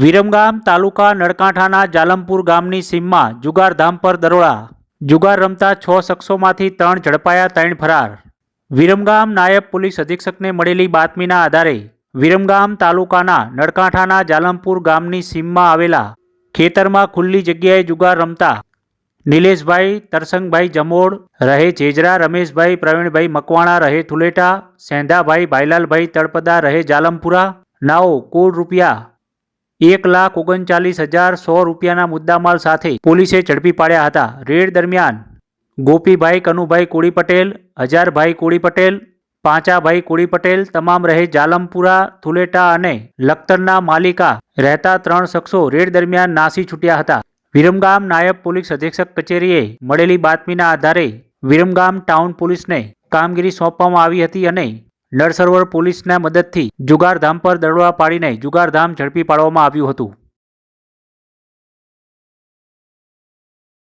વિરમગામ તાલુકા નળકાંઠાના જાલમપુર ગામની સીમમાં જુગારધામ પર દરોડા. જુગાર રમતા છ શખ્સોમાંથી ત્રણ ઝડપાયા, ત્રણ ફરાર. વિરમગામ નાયબ પોલીસ અધિક્ષકને મળેલી બાતમીના આધારે વિરમગામ તાલુકાના નળકાંઠાના જાલમપુર ગામની સીમમાં આવેલા ખેતરમાં ખુલ્લી જગ્યાએ જુગાર રમતા નિલેશભાઈ, તરસંગભાઈ જમોડ, રહે જેજરા, રમેશભાઈ, પ્રવીણભાઈ મકવાણા, રહે થુલેટા, સેંધાભાઈ ભાઈલાલભાઈ તળપદા, રહે જાલમપુરા. નાઓ કુલ રૂપિયા એક લાખ ઓગણચાલીસ હજાર સો રૂપિયાના મુદ્દામાલ સાથે પોલીસે ઝડપી પાડ્યા હતા. રેડ દરમિયાન ગોપીભાઈ, કનુભાઈ કોળી પટેલ હજારભાઈ કોળી પટેલ પાંચાભાઈ કોળી પટેલ તમામ રહે જાલમપુરા થુલેટા અને લખતરના માલિકા રહેતા ત્રણ શખ્સો રેડ દરમિયાન નાસી છૂટ્યા હતા. વિરમગામ નાયબ પોલીસ અધિક્ષક કચેરીએ મળેલી બાતમીના આધારે વિરમગામ ટાઉન પોલીસને કામગીરી સોંપવામાં આવી હતી અને નળસરોવર પોલીસના મદદથી જુગારધામ પર દરોડા પાડીને જુગારધામ ઝડપી પાડવામાં આવ્યું હતું.